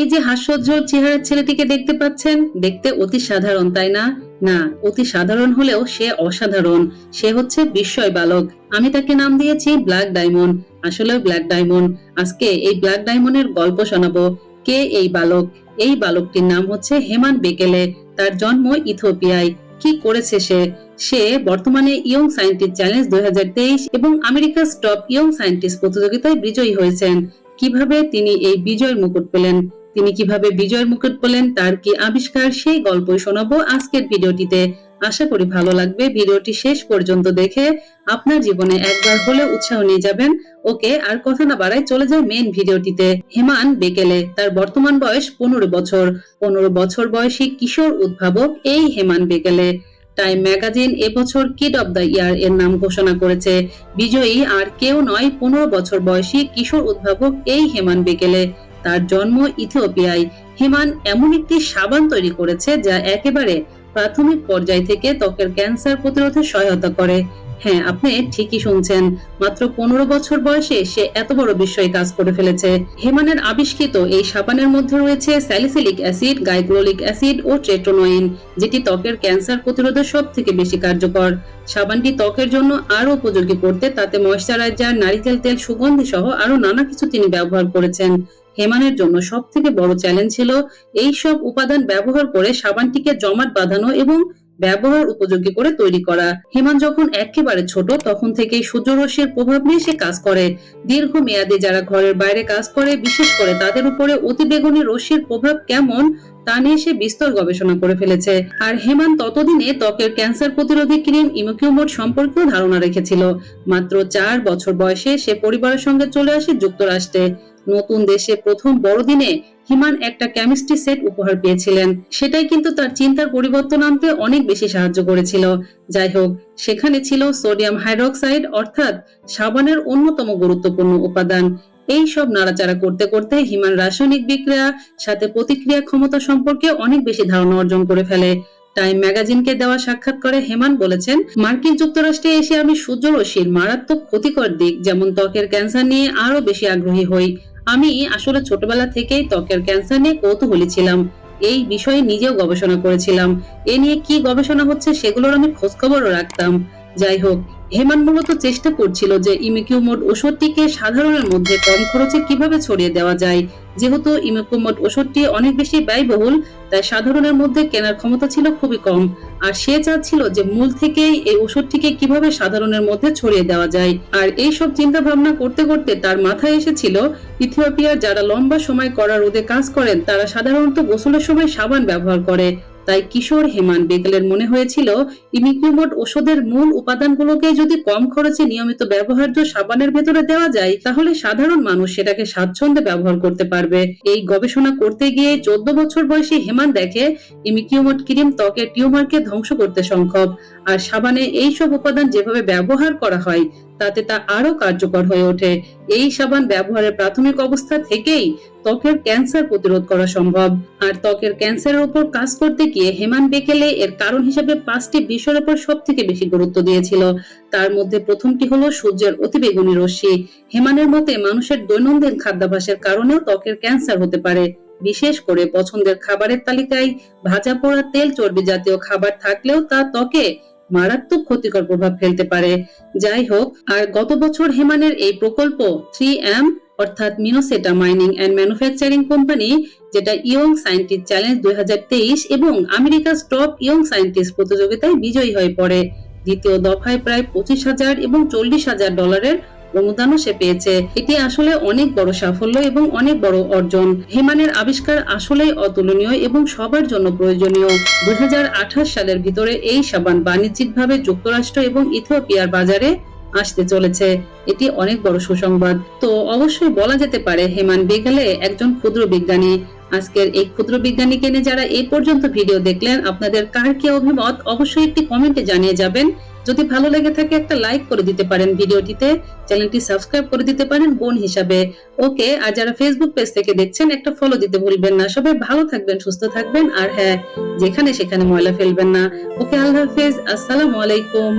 এই যে হাস্যোজ্জ্বল চেহারার ছেলেটিকে দেখতে পাচ্ছেন, দেখতে অতি সাধারণ, তাই না? না, অতি সাধারণ হলেও সে অসাধারণ। সে হচ্ছে বিস্ময় বালক। আমি তাকে নাম দিয়েছি ব্ল্যাক ডায়মন্ড। আসলে ব্ল্যাক ডায়মন্ড। আজকে এই ব্ল্যাক ডায়মন্ডের গল্প শোনাবো। কে এই বালক? এই বালকটির নাম হচ্ছে হেমান বেকেলে। তার জন্ম ইথিওপিয়ায়। কি করেছে সে? সে বর্তমানে ইয়ং সায়েন্টিস্ট চ্যালেঞ্জ দুই হাজার তেইশ এবং আমেরিকার টপ ইয়ং সায়েন্টিস্ট প্রতিযোগিতায় বিজয়ী হয়েছেন। কীভাবে তিনি এই বিজয়ের মুকুট পেলেন? তিনি কীভাবে বিজয়ের মুকুট পেলেন তার কি আবিষ্কার, সেই গল্পই শোনাবো আজকের ভিডিওটিতে। আশা করি ভালো লাগবে। ভিডিওটি শেষ পর্যন্ত দেখে আপনার জীবনে একবার হলে উৎসাহ নিয়ে যাবেন। ওকে, আর কথা না বাড়াই চলে যায় মেন ভিডিওটিতে। হেমান বেকেলে, তার বর্তমান বয়স পনেরো বছর। পনেরো বছর বয়সী কিশোর উদ্ভাবক এই হেমান বেকেলে। টাইম ম্যাগাজিন এবছর কিড অব দ্য ইয়ার এর নাম ঘোষণা করেছে। বিজয়ী আর কেউ নয়, পনেরো বছর বয়সী কিশোর উদ্ভাবক এই হেমান বেকেলে। তার জন্ম ইথিওপিয়ায়। হেমান এমন একটি সাবান তৈরি করেছে যা একেবারে প্রাথমিক পর্যায় থেকে ত্বকের ক্যান্সার প্রতিরোধে সহায়তা করে। হ্যাঁ আপনি ঠিকই শুনছেন। মাত্র পনেরো বছর বয়সে সে এত বড় বিস্ময় কাজ করে ফেলেছে। হেমানের আবিষ্কৃত এই সাবানের মধ্যে রয়েছে স্যালিসিলিক অ্যাসিড, গাইক্লোলিক অ্যাসিড ও ট্রেটোনোইন, যেটি ত্বকের ক্যান্সার প্রতিরোধে সব থেকে বেশি কার্যকর। সাবানটি ত্বকের জন্য আরও উপযোগী করতে তাতে ময়শ্চারাইজার, নারিকেল তেল, সুগন্ধি সহ আরও নানা কিছু তিনি ব্যবহার করেছেন। হেমানের জন্য সব থেকে বড় চ্যালেঞ্জ ছিল এই সব উপাদান ব্যবহার করে সাবানটিকে জমাট বাঁধানো এবং ব্যবহার উপযোগী করে তৈরি করা। হেমান যখন একেবারে ছোট, তখন থেকেই সূর্যরশ্মির প্রভাব নিয়ে সে কাজ করে। দীর্ঘ মেয়াদে যারা ঘরের বাইরে কাজ করে, বিশেষ করে তাদের উপরে অতিবেগুনি রশ্মির প্রভাব কেমন, তা নিয়ে সে বিস্তর গবেষণা করে ফেলেছে। আর হেমান ততদিনে ত্বকের ক্যান্সার প্রতিরোধী ক্রিম ইমোকিউমোড সম্পর্কেও ধারণা রেখেছিল। মাত্র চার বছর বয়সে সে পরিবারের সঙ্গে চলে আসে যুক্তরাষ্ট্রে। নতুন দেশে প্রথম বড়দিনে হিমান একটা কেমিস্ট্রি সেট উপহার পেয়েছিলেন। সেটাই কিন্তু তার চিন্তার পরিবর্তন আনতে অনেক বেশি সাহায্য করেছিল। যাই হোক, সেখানে ছিল সোডিয়াম হাইড্রোক্সাইড অর্থাৎ সাবানের অন্যতম গুরুত্বপূর্ণ উপাদান। এই সব নাড়াচাড়া করতে করতে হিমান রাসায়নিক বিক্রিয়া, সাথে প্রতিক্রিয়া ক্ষমতা সম্পর্কে অনেক বেশি ধারণা অর্জন করে ফেলে। টাইম ম্যাগাজিনকে দেওয়া সাক্ষাৎ করে হেমান বলেছেন, মার্কিন যুক্তরাষ্ট্রে এসে আমি সূর্যরশ্মির মারাত্মক ক্ষতিকর দিক, যেমন ত্বকের ক্যান্সার নিয়ে আরও বেশি আগ্রহী হই। আমি আসলে ছোটবেলা থেকেই ত্বকের ক্যান্সার নিয়ে কৌতূহলী ছিলাম। এই বিষয়ে নিজেও গবেষণা করেছিলাম। এ নিয়ে কি গবেষণা হচ্ছে সেগুলোর আমি খোঁজখবরও রাখতাম। যাই হোক হেমান মূলত চেষ্টা করছিল যে ইমিকিউমোড ওষুধটিকে সাধারণের মধ্যে কম খরচে কীভাবে ছড়িয়ে দেওয়া যায়। যেহেতু ইমিকিউমোড ওষুধটি অনেক বেশি ব্যয়বহুল, তাই সাধারণের মধ্যে কেনার ক্ষমতা ছিল খুবই কম। আর সে চাচ্ছিল যে মূল থেকেই এই ওষুধটিকে কীভাবে সাধারণের মধ্যে ছড়িয়ে দেওয়া যায়। আর এই সব চিন্তা ভাবনা করতে করতে তার মাথায় এসেছিল, ইথিওপিয়ার যারা লম্বা সময় করা রোদে কাজ করেন, তারা সাধারণত গোসলের সময় সাবান ব্যবহার করে। তাই কিশোর হেমান বেগলের মনে হয়েছিল ইমিকিউমোড ওষুধের মূল উপাদানগুলোকে যদি কম খরচে নিয়মিত ব্যবহার্য সাবানের ভেতরে দেওয়া যায়, তাহলে সাধারণ মানুষ সেটাকে স্বাচ্ছন্দ্যে ব্যবহার করতে পারবে। এই গবেষণা করতে গিয়ে চোদ্দ বছর বয়সী হেমান দেখে ইমিকিউমোড ক্রিম ত্বকের টিউমারকে ধ্বংস করতে সম্ভব আর সাবানে এই সব উপাদান যেভাবে ব্যবহার করা হয় তাতে তা আরও কার্যকর হয়ে ওঠে। এই সাবান ব্যবহারের প্রাথমিক অবস্থা থেকেই ত্বকের ক্যান্সার প্রতিরোধ করা সম্ভব। আর ত্বকের ক্যান্সারের উপর কাজ করতে গিয়ে হেমান বেকেলে এর কারণ হিসেবে পাঁচটি বিষয়ের উপর সব থেকে বেশি গুরুত্ব দিয়েছিল। তার মধ্যে প্রথমটি হলো সূর্যের অতিবেগুনি রশ্মি। হেমানের মতে মানুষের দৈনন্দিন খাদ্যাভ্যাসের কারণেও ত্বকের ক্যান্সার হতে পারে। বিশেষ করে পছন্দের খাবারের তালিকায় ভাজা পোড়া তেল চর্বি জাতীয় খাবার থাকলেও তা ত্বকে মারাত্মক ক্ষতিকর প্রভাব ফেলতে পারে। যাই হোক, আর গত বছর হেমানের এই প্রকল্প থ্রি এম, অর্থাৎ Minnesota mining and manufacturing company, যেটা ইয়ং সায়েন্টিস্ট চ্যালেঞ্জ দুই তেইশ এবং আমেরিকার টপ ইয়ং সায়েন্টিস্ট প্রতিযোগিতায় বিজয়ী হয়ে পড়ে। দ্বিতীয় দফায় প্রায় পঁচিশ হাজার এবং চল্লিশ হাজার ডলারের অনুদানও সে পেয়েছে। এটি আসলে অনেক বড় সাফল্য এবং অনেক বড় অর্জন। হেমানের আবিষ্কার আসলেই অতুলনীয় এবং সবার জন্য প্রয়োজনীয়। দুই সালের ভিতরে এই সাবান বাণিজ্যিকভাবে যুক্তরাষ্ট্র এবং ইথিওপিয়ার বাজারে আসতে চলেছে। এটি অনেক বড় সুসংবাদ। তো অবশ্যই বলা যেতে পারে, হেমান বেগালে একজন ক্ষুদ্র বিজ্ঞানী। আজকের এই ক্ষুদ্র বিজ্ঞানীকে নিয়ে যারা এই পর্যন্ত ভিডিও দেখলেন, আপনাদের কার কি অভিমত? অবশ্যই একটি কমেন্টে জানিয়ে যাবেন। যদি ভালো লেগে থাকে একটা লাইক করে দিতে পারেন ভিডিওটিতে, চ্যানেলটি সাবস্ক্রাইব করে দিতে পারেন বোন হিসাবে। ওকে, আর যারা ফেসবুক পেজ থেকে দেখছেন, একটা ফলো দিতে ভুলবেন না। সবাই ভালো থাকবেন, সুস্থ থাকবেন, আর হ্যাঁ যেখানে সেখানে ময়লা ফেলবেন না। ওকে, আল্লাহ হাফেজ, আসসালামু আলাইকুম।